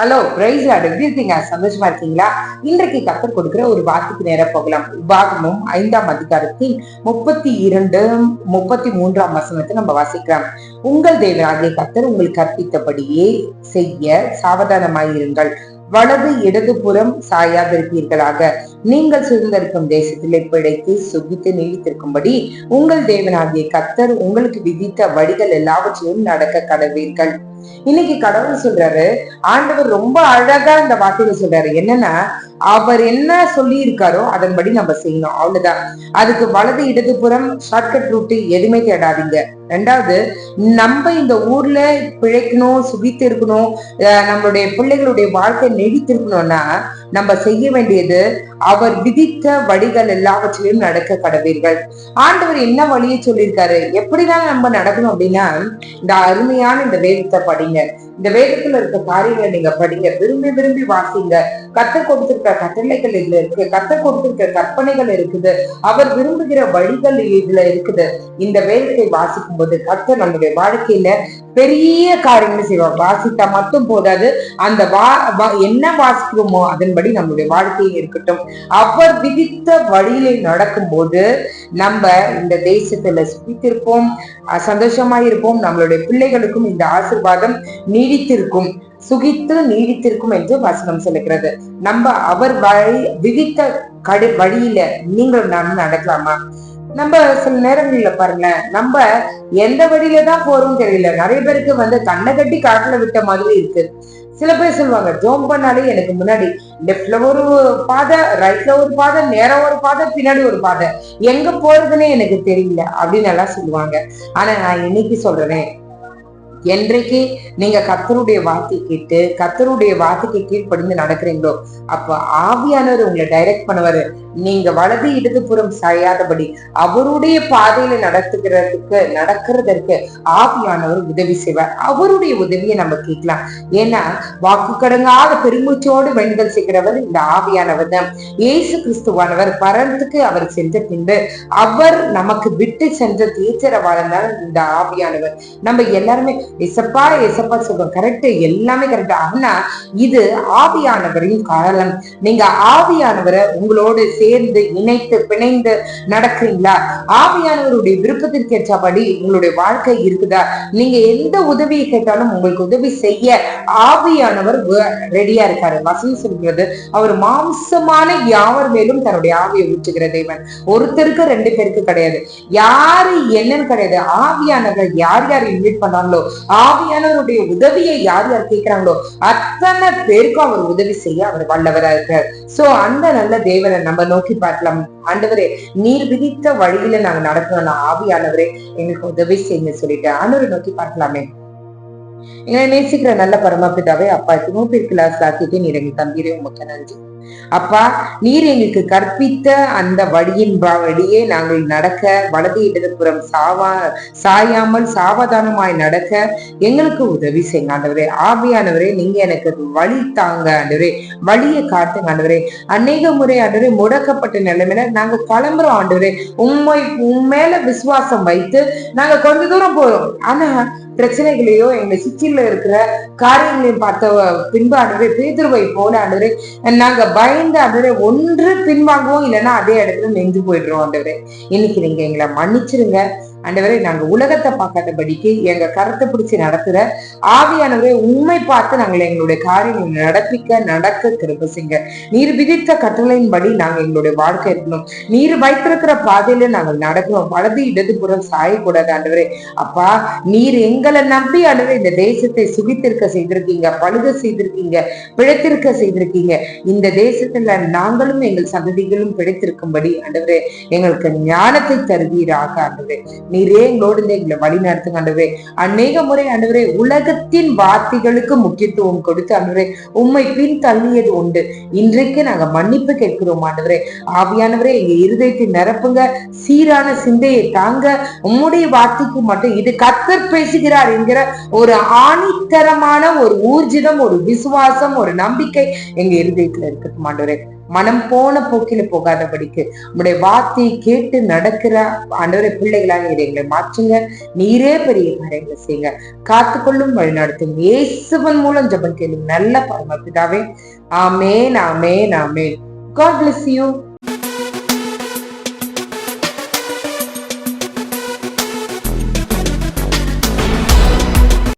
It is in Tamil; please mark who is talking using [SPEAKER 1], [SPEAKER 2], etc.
[SPEAKER 1] ஹலோ பிரைஸ் எப்படி இருக்கீங்க? சந்தோஷமா இருக்கீங்களா? இன்றைக்கு கத்தர் கொடுக்கிற ஒரு வாக்குக்கு நேரம் போகலாம். உபாகமும் ஐந்தாம் அதிகாரத்தின் முப்பத்தி இரண்டு முப்பத்தி மூன்றாம் வசனத்தை நம்ம வாசிக்கலாம். உங்கள் தேவனாகிய கத்தர் உங்களுக்கு கற்பித்தபடியே செய்ய சாவதானமாயிருங்கள். வலது இடதுபுறம் சாயாதிருப்பீர்களாக. நீங்கள் சுதந்திருக்கும் தேசத்திலே பிழைத்து சுகித்து நீடித்திருக்கும்படி உங்கள் தேவனாகிய கத்தர் உங்களுக்கு விதித்த வழிகள் எல்லாவற்றையும் நடக்க கடவீர்கள். இன்னைக்கு கடவுள் சொல்றாரு ஆண்டவர் ரொம்ப அழகா இந்த வார்த்தையில சொல்றாரு. என்னன்னா அவர் என்ன சொல்லி இருக்காரோ அதன்படி நம்ம செய்யணும். அவ்வளவுதான். அதுக்கு வலது இடதுபுறம் ஷார்ட்கட் ரூட் எதுவுமே தேடாதீங்க. ரெண்டாவது நம்ம இந்த ஊர்ல பிழைக்கணும் சுகித்து இருக்கணும் அஹ் நம்மளுடைய பிள்ளைகளுடைய வாழ்க்கை நெடித்திருக்கணும்னா நம்ம செய்ய வேண்டியது அவர் விதித்த வழிகள் எல்லாவற்றிலும் நடக்க கடவீர்கள் ஆண்டவர் என்ன வழியை சொல்லியிருக்காரு? எப்படிதான் நம்ம நடக்கணும் அப்படின்னா இந்த அருமையான இந்த வேதத்தை படிங்க. இந்த வேதத்துல இருக்க காரியங்களை நீங்க படிங்க. விரும்பி விரும்பி வாசிங்க. கத்த கொடுத்திருக்க கட்டளைகள் இதுல இருக்கு. கத்த கொடுத்திருக்க கற்பனைகள் இருக்குது. அவர் விரும்புகிற வழிகள் இதுல இருக்குது. இந்த வேதத்தை வாசிக்கும் போது கத்த நம்முடைய வாழ்க்கையில பெரிய காரியங்கள் செய்வார். வாசித்தா மட்டும் போதாது அந்த வா வா- என்ன வாசிக்கிறோமோ அதன்படி நம்முடைய வாழ்க்கையில் இருக்கட்டும். அவர் விதித்த வழியிலே நடக்கும்போது நம்ம இந்த தேசத்துல சுகித்திருப்போம் சந்தோஷமா இருப்போம் நம்மளுடைய பிள்ளைகளுக்கும் இந்த ஆசிர்வாதம் நீடித்திருக்கும் சுகித்து நீடித்திருக்கும் என்று வசனம் சொல்லுகிறது. நம்ம அவர் வழி விதித்த கடு வழியில நீங்கள் நான் நடக்கலாமா? நம்ம சில நேரங்கள்ல பாருங்களேன் நம்ம எந்த வழியில தான் போறோம் தெரியல. நிறைய பேருக்கு வந்து கண்ணை கட்டி காட்டுல விட்ட மாதிரி இருக்கு. சில பேர் சொல்லுவாங்க ஜோம் பண்ணாலே எனக்கு முன்னாடி லெஃப்ட்ல ஒரு பாதை ரைட்ல ஒரு பாதை நேரம் ஒரு பாதை பின்னாடி ஒரு பாதை. எங்க போறதுன்னே எனக்கு தெரியல அப்படின்னு எல்லாம் சொல்லுவாங்க. ஆனா நான் இன்னைக்கு சொல்றேன் என்றைக்கு நீங்க கத்தருடைய வார்த்தை கேட்டு கத்தருடைய வார்த்தைக்கு கீழ்ப்படிந்து நடக்கிறீங்களோ அப்ப ஆவியானவர் உங்களை டைரக்ட் பண்ணுவாரு. நீங்க வலது இடதுபுறம் சாயாதபடி அவருடைய பாதையில நடத்துகிறதுக்கு நடக்கிறதற்கு ஆவியானவர் உதவி செய்வார். அவருடைய உதவியை நம்ம கேட்கலாம். ஏன்னா வாக்கு கடங்காத பெருமூச்சோடு வேண்டுதல் செய்கிறவர் இந்த ஆவியானவர் தான். இயேசு கிறிஸ்துவானவர் பரத்துக்கு அவர் சென்ற பின்பு அவர் நமக்கு விட்டு சென்ற தீச்சரவாளன் தான் இந்த ஆவியானவர். நம்ம எல்லாருமே எசப்பா எசப்பா சொல்றோம் கரெக்ட் எல்லாமே கரெக்ட் ஆனா இது ஆவியானவரின் காலம். நீங்க ஆவியானவரை உங்களோடு சேர்ந்து இணைத்து பிணைந்து நடக்கிறீங்களா? ஆவியானவருடைய விருப்பத்திற்கு ஏற்றபடி உங்களுடைய வாழ்க்கை இருக்குதா? நீங்க எந்த உதவியை கேட்டாலும் உங்களுக்கு உதவி செய்ய ஆவியானவர் ரெடியா இருக்காரு. வசனம் சொல்கிறது அவர் மாம்சமான யாவர் மேலும் தன்னுடைய ஆவியை ஊற்றுகிற தேவன். ஒருத்தருக்கு ரெண்டு பேருக்கு கிடையாது. யாரு என்னன்னு கிடையாது. ஆவியானவர் யார் யார் இன்வைட் பண்ணாங்களோ ஆவியானவருடைய உதவியை யார் யார் கேட்கிறாங்களோ அத்தனை பேருக்கும் அவர் உதவி செய்ய அவர் வல்லவரா இருக்கார். சோ அந்த நல்ல தேவனை நம்ம நோக்கி பார்க்கலாம். ஆண்டவரே நீர் விதித்த வழியில நாங்க நடக்கணும்னா ஆவியானவரே எங்களுக்கு உதவி செய்யுங்க சொல்லிட்டு ஆண்டவரை நோக்கி பார்க்கலாமே. எங்களை நேசிக்கிற நல்ல பரமபிதாவே அப்பா திரும்ப பேர் கிளாஸ் ஆக்கிட்டு நீர் எங்க தம்பீரே உமக்கு நன்றி. அப்பா நீர் எங்களுக்கு கற்பித்த அந்த வழியின் வழியே நாங்கள் நடக்க வலது இடதுபுறம் சாவா சாயாமல் சாவதானமாய் நடக்க எங்களுக்கு உதவி செய்யுங்க ஆண்டவரே. ஆவியானவரே நீங்க எனக்கு வழி தாங்க ஆண்டவரே. வழியை காட்டுங்க ஆண்டவரே. அநேக முறை ஆண்டவரே முடக்கப்பட்ட நிலைமையில நாங்க கிளம்புறோம் ஆண்டவரே. உண்மை உண்மையில விசுவாசம் வைத்து நாங்க கொஞ்ச தூரம் போறோம். ஆனா பிரச்சனைகளையோ எங்களை சுற்றில இருக்கிற காரியங்களையும் பார்த்த பின்பு ஆண்டவரே பேதுருவை போல ஆண்டவரே நாங்க பயந்து ஆண்டவரே ஒன்று பின்வாங்குவோம் இல்லைன்னா அதே இடத்துல நெஞ்சு போயிடுறோம் ஆண்டவரே. இன்னைக்கு நீங்க எங்களை மன்னிச்சிருங்க. ஆண்டவரே நாங்க உலகத்தை பார்க்காதபடிக்கு எங்க கருத்தை பிடிச்சு நடத்துற ஆவியானவரை உண்மை பார்த்து நாங்கள் எங்களுடைய காரியங்களை நடப்பிக்க நடக்க கிருப செய்ய நீர் விதித்த கட்டளையின்படி நாங்க எங்களுடைய வாழ்க்கை இருக்கணும். நீர் வைத்திருக்கிற பாதையில நாங்கள் நடக்கணும் வலது இடதுபுறம் சாயக்கூடாது ஆண்டவரே. அப்பா நீர் எங்களை நம்பி ஆண்டவரே இந்த தேசத்தை சுகித்திருக்க செய்திருக்கீங்க பழுக செய்திருக்கீங்க பிழைத்திருக்க செய்திருக்கீங்க. இந்த தேசத்துல நாங்களும் எங்கள் சந்ததிகளும் பிழைத்திருக்கும்படி ஆண்டவரே எங்களுக்கு ஞானத்தை தருவீராக ஆண்டவரே. நீரே எங்களோடு இருந்து எங்களை வழி நடத்துங்க ஆண்டவரே அநேக முறை ஆண்டவரே உலகத்தின் வார்த்தைகளுக்கு முக்கியத்துவம் கொடுத்து ஆண்டவரே உண்மை பின் தள்ளியது உண்டு. இன்றைக்கு நாங்க மன்னிப்பு கேட்கிறோம் ஆண்டவரே ஆவியானவரே எங்க இருதயத்தை நிரப்புங்க. சீரான சிந்தையை தாங்க. உம்முடைய வார்த்தைக்கு மட்டும் இது கத்தர் பேசுகிறார் என்கிற ஒரு ஆணித்தரமான ஒரு ஊர்ஜிதம் ஒரு விசுவாசம் ஒரு நம்பிக்கை எங்க இருதயத்துல இருக்கட்டும் ஆண்டவரே மனம் போன போக்கில போகாதபடிக்கு உங்களுடைய வார்த்தையை கேட்டு நடக்கிற ஆண்டவரை பிள்ளைகளாக எங்களை மாற்றுங்க. நீரே பெரிய காரியங்களை செய்யுங்க. காத்துக்கொள்ளும் வழிநடத்தும் இயேசுவன் மூலம் ஜபம் கேளுங்க நல்ல பரமபிதாவே. ஆமேன் ஆமேன் ஆமேன். God bless you